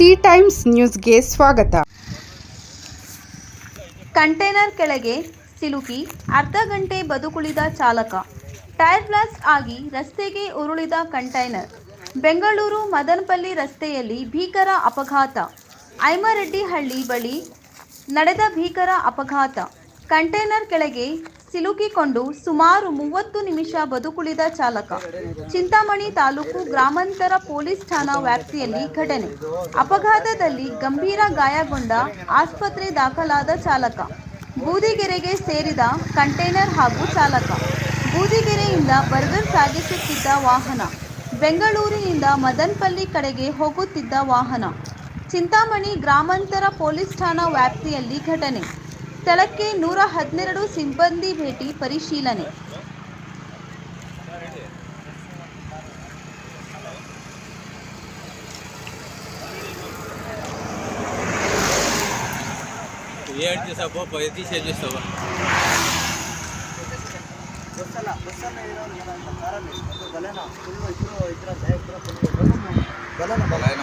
C times ನ್ಯೂಸ್ಗೆ ಸ್ವಾಗತ. Container ಕೆಳಗೆ ಸಿಲುಕಿ ಅರ್ಧ ಗಂಟೆ ಬದುಕುಳಿದ ಚಾಲಕ. ಟೈರ್ ಬ್ಲಾಸ್ಟ್ ಆಗಿ ರಸ್ತೆಗೆ ಉರುಳಿದ ಕಂಟೈನರ್. ಬೆಂಗಳೂರು ಮದನಪಲ್ಲಿ ರಸ್ತೆಯಲ್ಲಿ ಭೀಕರ ಅಪಘಾತ. ಐಮರೆಡ್ಡಿಹಳ್ಳಿ ಬಳಿ ನಡೆದ ಭೀಕರ ಅಪಘಾತ. ಕಂಟೈನರ್ ಕೆಳಗೆ ಸಿಲುಕಿಕೊಂಡು ಸುಮಾರು ಮೂವತ್ತು ನಿಮಿಷ ಬದುಕುಳಿದ ಚಾಲಕ. ಚಿಂತಾಮಣಿ ತಾಲೂಕು ಗ್ರಾಮಾಂತರ ಪೊಲೀಸ್ ಠಾಣಾ ವ್ಯಾಪ್ತಿಯಲ್ಲಿ ಘಟನೆ. ಅಪಘಾತದಲ್ಲಿ ಗಂಭೀರ ಗಾಯಗೊಂಡ ಆಸ್ಪತ್ರೆ ದಾಖಲಾದ ಚಾಲಕ. ಬೂದಿಗೆರೆಗೆ ಸೇರಿದ ಕಂಟೈನರ್ ಹಾಗೂ ಚಾಲಕ. ಬೂದಿಗೆರೆಯಿಂದ ಬರ್ಗರ್ ಸಾಗಿಸುತ್ತಿದ್ದ ವಾಹನ. ಬೆಂಗಳೂರಿನಿಂದ ಮದನ್ಪಲ್ಲಿ ಕಡೆಗೆ ಹೋಗುತ್ತಿದ್ದ ವಾಹನ. ಚಿಂತಾಮಣಿ ಗ್ರಾಮಾಂತರ ಪೊಲೀಸ್ ಠಾಣಾ ವ್ಯಾಪ್ತಿಯಲ್ಲಿ ಘಟನೆ. ಸ್ಥಳಕ್ಕೆ ನೂರ ಹದಿನೆರಡು ಸಿಬ್ಬಂದಿ ಭೇಟಿ ಪರಿಶೀಲನೆ. ಬಲನ ಬಲನ